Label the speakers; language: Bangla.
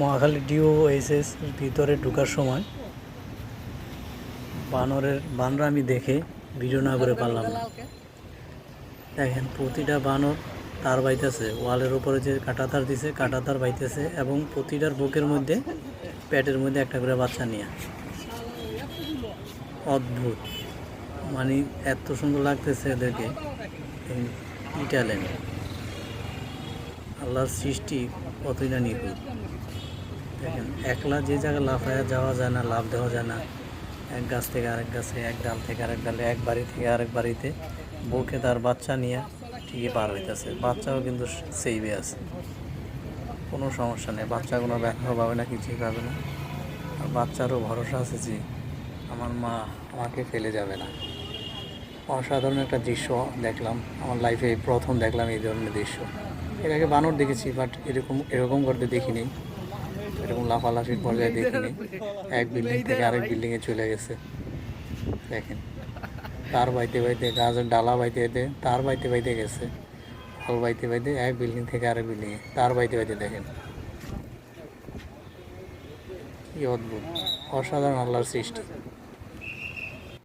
Speaker 1: মহাখালী ডিও এসএস ভিতরে ঢোকার সময় বানরের, বানরা আমি দেখে ভিডিও না করে পারলাম না। দেখেন, প্রতিটা বানর তার বাইতেছে, ওয়ালের উপরে যে কাটা তার দিছে কাটা তার বাইতেছে এবং প্রতিটার বুকের মধ্যে, পেটের মধ্যে একটা করে বাচ্চা নিয়ে। অদ্ভুত। মানে এত সুন্দর লাগতেছে এদেরকে ইটালেন আল্লাহর সৃষ্টি কতই না নিখুঁত। দেখেন একলা যে জায়গায় লাফায়া যাওয়া যায় না লাভ দেওয়া যায় না। এক গাছ থেকে আরেক গাছে, এক ডাল থেকে আরেক ডালে, এক বাড়ি থেকে আরেক বাড়িতে। বউকে তার বাচ্চা নিয়ে ঠিকই পার হইতেছে। বাচ্চাও কিন্তু সেইবে আছে। কোনো সমস্যা নেই। বাচ্চা কোনো ব্যথাও পাবে না, কিছুই পাবে না। আর বাচ্চারও ভরসা আছে যে আমার মা আমাকে ফেলে যাবে না। অসাধারণ একটা দৃশ্য দেখলাম। আমার লাইফে প্রথম দেখলাম এই ধরনের দৃশ্য। এর আগে বানর দেখেছি বাট এরকম এরকম করতে দেখিনি। লাফালাফির পর্যায়ে দেখিনি। এক বিল্ডিং থেকে আরেক বিল্ডিং এ চলে গেছে। দেখেন তার বাইতে বাইতে গাছের ডালা বাইতে বাইতে তার বাইতে বাইতে গেছে। ফল বাইতে বাইতে এক বিল্ডিং থেকে আরেক বিল্ডিংয়ে তার বাইতে বাইতে দেখেন। কি অদ্ভুত। অসাধারণ আল্লাহর সৃষ্টি।